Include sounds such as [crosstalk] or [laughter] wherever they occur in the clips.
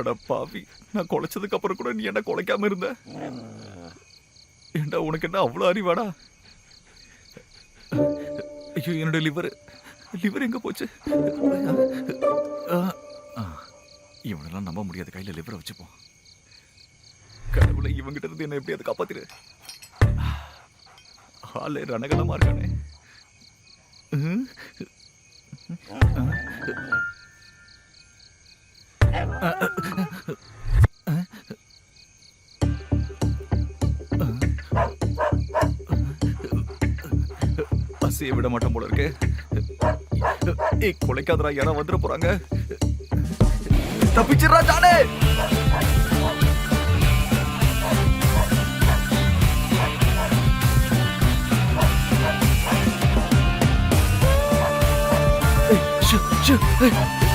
அட பாவி நான் குலைச்சதுக்கு அப்புறம் கூட நீ என்ன குலைக்காம இருந்த? ஏண்டா உனக்கு என்ன அவ்வளோ அறிவாடா? ஐயோ என்னோட லிவர் லிவர் எங்கே போச்சு? இவனெல்லாம் நம்ப முடியாது கையில் லிவரை வச்சுப்போம். கடவுளை இவங்கிட்ட இருந்து என்ன எப்படியாவது காப்பாத்திரு ஆளு ரணகலமா இருக்கானே. பசியை விட மாட்டோம் போல இருக்கு. ஏய் கொலைக்காதரா யாரா வந்துட போறாங்க. தப்பிச்சிடுறா ஜானே. Hey!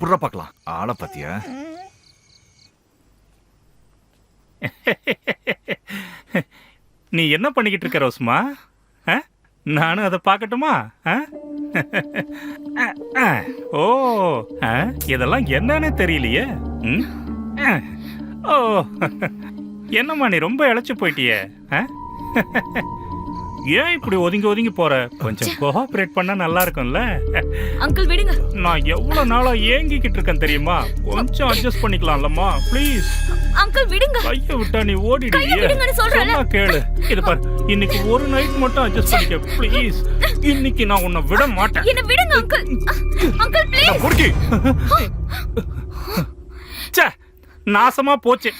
புடுற பார்க்கலாம் ஆளை பாத்தியா [laughs] நீ என்ன பண்ணிக்கிட்டு இருக்க ரோஸ்மா ஆ? நானும் அதை பார்க்கட்டுமா ஆ? ஆ, ஓ இதெல்லாம் என்னன்னு தெரியலையே ஓ [laughs] என்னம்மா நீ ரொம்ப இழைச்சு போயிட்டியே ஆ? [laughs] ஏன் இப்படி ஒதுங்கி ஒதுங்கி போற? கொஞ்சம் கோஆபரேட் பண்ணா நல்லா இருக்கும்ல. அங்கிள் விடுங்க. நான் எவ்வளவு நாளா ஏங்கிக்கிட்டு இருக்கேன் தெரியுமா? கொஞ்சம் அட்ஜஸ்ட் பண்ணிக்கலாம்லம்மா ப்ளீஸ் அங்கிள் விடுங்க. கைய விட்டா நீ ஓடிடுவியே. கையை விடுங்கன்னு சொல்றேன்ல. சொன்னா கேளு. இது பாரு இன்னைக்கு ஒரு நைட் மட்டும் அட்ஜஸ்ட் பண்ணிக்க ப்ளீஸ் இன்னைக்கு நான் உன்னை விட மாட்டேன். என்ன விடுங்க அங்கிள். அங்கிள் ப்ளீஸ் முறுக்கி ச்சே நாசமா போச்சு.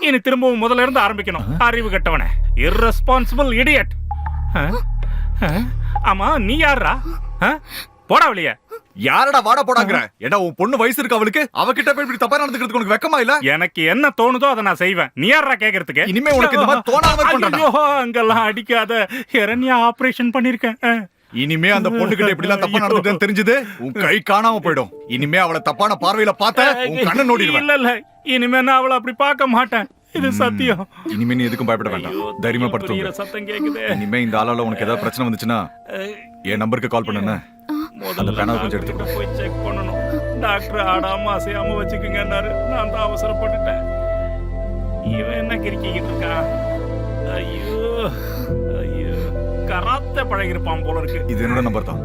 இனி திரும்பவும் முதல்ல இருந்து ஆரம்பிக்கணும். அறிவு கெட்டவனே. Irresponsible idiot. ஆ? ஆ? ஆமா நீ யாரா? போடா வெளியே. யாரடா வாட போடாங்கற? ஏடா உன் பொண்ணு வயசு இருக்கு அவளுக்கு? அவகிட்ட போய் இப்படி தப்பா நடந்துக்கிறதுக்கு உனக்கு வெக்கமா இல்ல? எனக்கு என்ன தோணுதோ அதை நான் செய்வேன். நீ யாரா கேக்குறதுக்கு? இனிமே உனக்கு இந்த மாதிரி தோணாம இருக்கணும்டா. ஐயோ, அங்கெல்லாம் அடிக்காத. இரண்யா ஆபரேஷன் பண்ணிருக்கேன். இனிமே அந்த பொண்ணு கிட்ட இப்படி எல்லாம் தப்பா நடந்துட்டேன்னு தெரிஞ்சது? உன் கை காணாம போயிடும். இனிமே அவளை தப்பான பார்வையில பார்த்த உன் கண்ணை நோடிடுவேன் இல்ல இல்ல. இனிமே நான் அவளை அப்படி பார்க்க மாட்டேன். இது சத்தியம். இனிமே நீ எதுக்கும் பயப்பட வேண்டாம். தைரியமா படுத்து சத்தம் கேக்குது. இனிமே இந்த ஆளால உனக்கு ஏதாவது பிரச்சனை வந்துச்சுன்னா என் நம்பருக்கு கால் பண்ணுன அந்த பேனாவை கொஞ்சம் எடுத்துக்கோ. போய் செக் பண்ணணும். டாக்டர் ஆடாம அசையாம வச்சுக்குங்கன்னாரு. நான் தான் அவசரப்பட்டுட்டேன். இவன் என்ன கிறுக்கிக்கிட்டு இருக்கான்? ஐயோ. கராத்த பழகிருப்பான் போல இருக்கு. இது என்னோட நம்பர் தான்.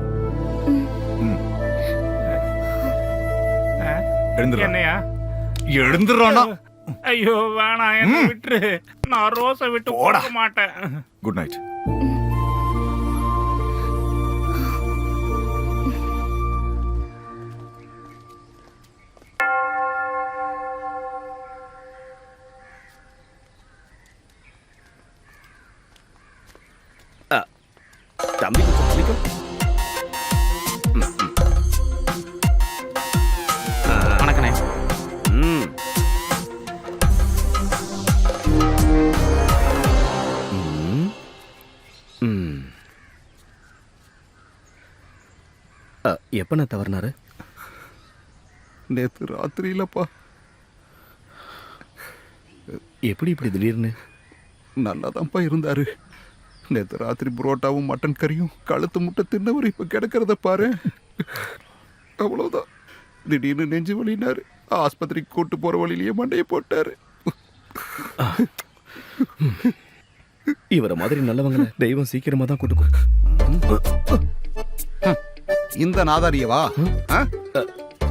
என்னையா? எழுந்துடுறானா. ஐயோ வேணாம் என்ன. விட்டுரு. நான் ரோஸை விட்டு போடா. மாட்டேன். குட் நைட் எப்பண்ணே தவறினாரு? நேத்து ராத்திரியிலப்பா எப்படி இப்படி திடீர்னு? நல்லாதான்ப்பா இருந்தாரு. நேத்து ராத்திரி புரோட்டாவும் மட்டன் கறியும் கழுத்து முட்டை தின்னவர் இப்ப கிடக்கிறத பாரு. அவ்வளவுதான். திடீர்னு நெஞ்சு வலினாரு. ஆஸ்பத்திரிக்கு கூட்டு போற வழியிலேயே மண்டையை போட்டாரு. இவரை மாதிரி நல்லவங்க தெய்வம் சீக்கிரமா தான் கூட்டு இந்த நாதாரியவா ஆ?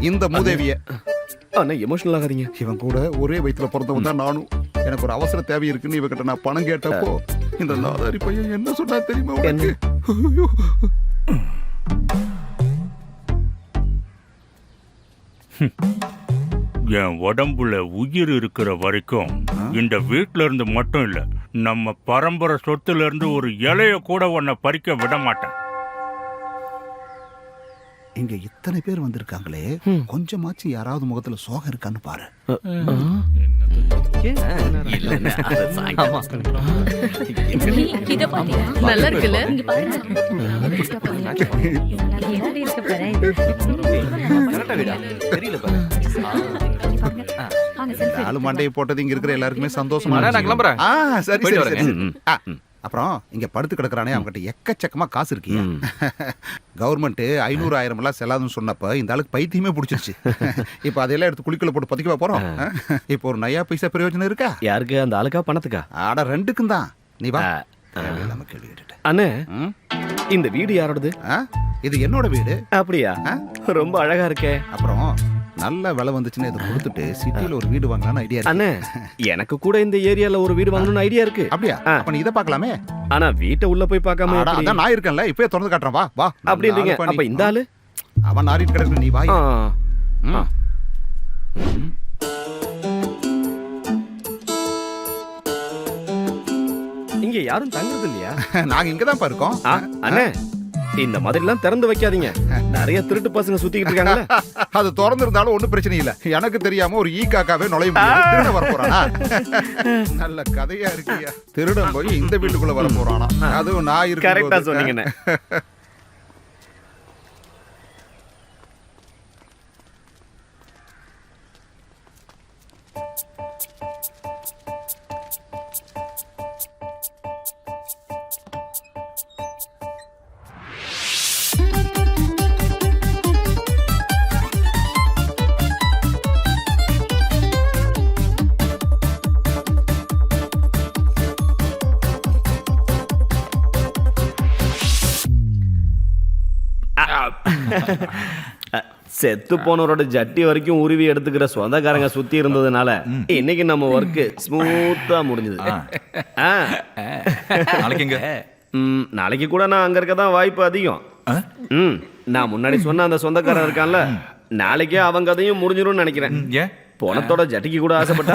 இந்த மூதேவிய. ஆனா எமோஷனல் ஆகாதீங்க இவன் கூட ஒரே வயித்துல பிறந்தவன் தான் நானும். எனக்கு ஒரு அவசர தேவை இருக்குன்னு இவகிட்ட நான் பணம் கேட்டப்போ இந்த நாதாரி பையன் என்ன சொன்னா தெரியுமா உனக்கு. என் உடம்புல உயிர் இருக்கிற வரைக்கும் இந்த வீட்ல இருந்து மட்டும் இல்ல நம்ம பரம்பரை சொத்துல இருந்து ஒரு இலைய கூட உன்னை பறிக்க விட மாட்டேன். இங்க இத்தனை பேர் வந்திருக்காங்களே கொஞ்சமாச்சும் யாராவது முகத்துல சோகம் இருக்கான்னு பாரு. நல்லா இருக்குல்ல? இங்க பாருங்க வீடா? தெரியல பாரு. ஆ. வாங்க இந்த ஆளு மண்டையை போட்டது இங்க இருக்கிற எல்லாருக்குமே சந்தோஷமா நான். கிளம்புறேன். சரி சரி அப்புறம் இங்க படுத்து கிடக்குறானே அவன்கிட்ட எக்கச்சக்கமா காசு இருக்கியா. ம். [laughs] கவர்மெண்ட் ஐநூறு ஆயிரம் எல்லாம் செல்லாதுன்னு சொன்னப்ப இந்த ஆளுக்கு பைத்தியமே பிடிச்சிருச்சு. [laughs] இப்ப அதெல்லாம் எடுத்து குளிக்கல போட்டு பத்திக்கவா போறோம்? இப்போ ஒரு நயா பைசா பிரயோஜனம் இருக்கா? யாருக்கு? அந்த ஆளுக்கா? பணத்துக்கா? ஆட ரெண்டுக்கும் தான். நீ வா. தேவையில்லாம கேள்வி கேட்டுட்ட. அண்ணே? இந்த வீடு யாரோடது? இது என்னோட வீடு. அப்படியா? ரொம்ப அழகா இருக்கே. அப்புறம் நல்ல விலை வந்துச்சுன்னு இதை கொடுத்துட்டு சிட்டில ஒரு வீடு வாங்கலாம்னு ஐடியா இருக்கு. அண்ணே எனக்கு கூட இந்த ஏரியால ஒரு வீடு வாங்கணும்னு ஐடியா இருக்கு. அப்படியா? ஆ. அப்ப நீ இதை பார்க்கலாமே? ஆனா வீட்டை உள்ள போய் பார்க்காம அட, எப்படி? அதான் நான் இருக்கேன்ல இப்பயே திறந்து காட்டுறேன் வா வா. அப்படின்றீங்க நல்ல ஆளு அப்ப பண்ணி. இந்த ஆளு? அவன் நாரிட்டு கிடக்கு நீ வா ஆ, ம். இங்க யாரும் தங்குறது இல்லையா? [laughs] நாங்க இங்க தான் இருக்கோம். ஆ, அண்ணே. இந்த மாதிரி எல்லாம் திறந்து வைக்காதீங்க. நிறைய திருட்டு பசங்க சுத்திக்கிட்டு இருக்காங்கல்ல. [laughs] அது திறந்து இருந்தாலும் ஒண்ணும் பிரச்சனை இல்ல. எனக்கு தெரியாம ஒரு ஈ காக்காவே நுழைய முடியாது திருட வர போறானா? [laughs] நல்ல கதையா இருக்கியா திருடன் போய் இந்த வீட்டுக்குள்ள வர போறானா? அதுவும் நான் இருக்கு கரெக்டா சொன்னீங்கண்ணே. [laughs] செத்து போனவரோட ஜட்டி வரைக்கும் உருவி எடுத்துக்கிற சொந்தக்காரங்க சுத்தி இருந்ததுனால இன்னைக்கு நம்ம ஒர்க் ஸ்மூத்தா முடிஞ்சது. நாளைக்கு கூட நான் அங்க இருக்க தான் வாய்ப்பு அதிகம்? ம் நான் முன்னாடி சொன்ன அந்த சொந்தக்காரன் இருக்கான்ல நாளைக்கே அவங்க கதையும் முடிஞ்சிரும்னு நினைக்கிறேன். போனத்தோட ஜட்டிக்கு கூட ஆசைப்பட்டா.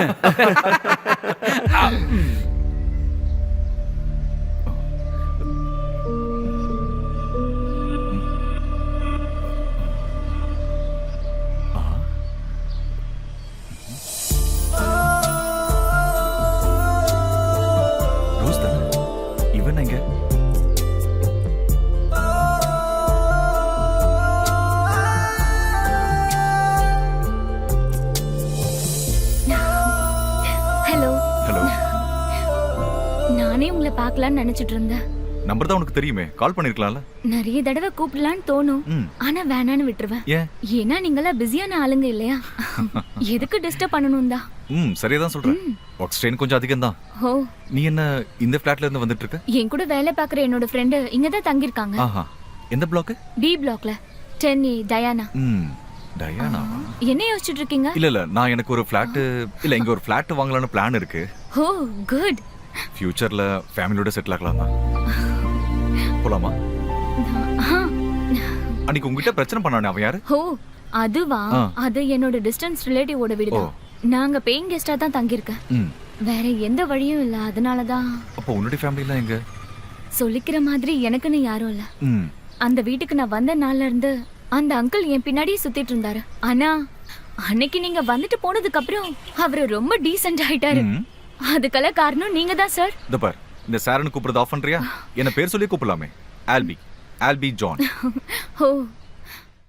நானே உங்களை பார்க்கலாம்னு நினைச்சிட்டு இருந்தேன். நம்பர் தான் உனக்கு தெரியுமே. கால் பண்ணிருக்கலாம்ல. நிறைய தடவை கூப்பிடலான்னு தோணும். ஆனா வேணான்னு விட்டுருவேன். ஏன்? ஏன்னா நீங்களாம் பிஸியான ஆளுங்க இல்லையா? [laughs] எதுக்கு டிஸ்டர்ப் பண்ணணும் தான்? ம் சரியா தான் சொல்றேன் ஒர்க் ஸ்ட்ரெயின் கொஞ்சம் அதிகம் தான். ஓ. நீ என்ன இந்த ஃபிளாட்ல இருந்து வந்துட்டு இருக்க? என் கூட வேலை பார்க்குற என்னோட ஃப்ரெண்டு இங்க தான் தங்கியிருக்காங்க. ஆஹா. எந்த பிளாக் பி பிளாக்ல டென் ஏ டயானா ம் டயானா என்ன யோசிச்சுட்டு இருக்கீங்க? இல்ல இல்ல. நான் எனக்கு ஒரு ஃபிளாட் இல்ல இங்க ஒரு ஃபிளாட் வாங்கலாம்னு பிளான் இருக்கு. ஓ குட் ஃபியூச்சர்ல ஃபேமிலியோட செட்டில் ஆகலாம் தான் போலாமா? அன்னைக்கு உங்ககிட்ட பிரச்சனை பண்ணானே அவன் யாரு? ஓ அதுவா. அது என்னோட டிஸ்டன்ஸ் ரிலேட்டிவோட வீடு தான். நாங்க பேயிங் கெஸ்டா தான் தங்கியிருக்கேன். வேற எந்த வழியும் இல்ல அதனால தான். அப்போ உன்னுடைய ஃபேமிலிலாம் எங்க? சொல்லிக்கிற மாதிரி எனக்குன்னு யாரும் இல்ல. அந்த வீட்டுக்கு நான் வந்த நாள்ல இருந்து அந்த அங்கிள் என் பின்னாடியே சுத்திட்டு இருந்தாரு. ஆனா அன்னைக்கு நீங்க வந்துட்டு போனதுக்கு அப்புறம் அவரு ரொம்ப டீசென்ட் ஆயிட்டாரு. அதுக்கெல்லாம் காரணம் நீங்க தான் சார் இந்த பார் இந்த சாரன் கூப்பிடுறது ஆஃப் பண்றியா என்ன பேர் சொல்லி கூப்பிடலாமே. ஆல்பி ஆல்பி ஜான் ஓ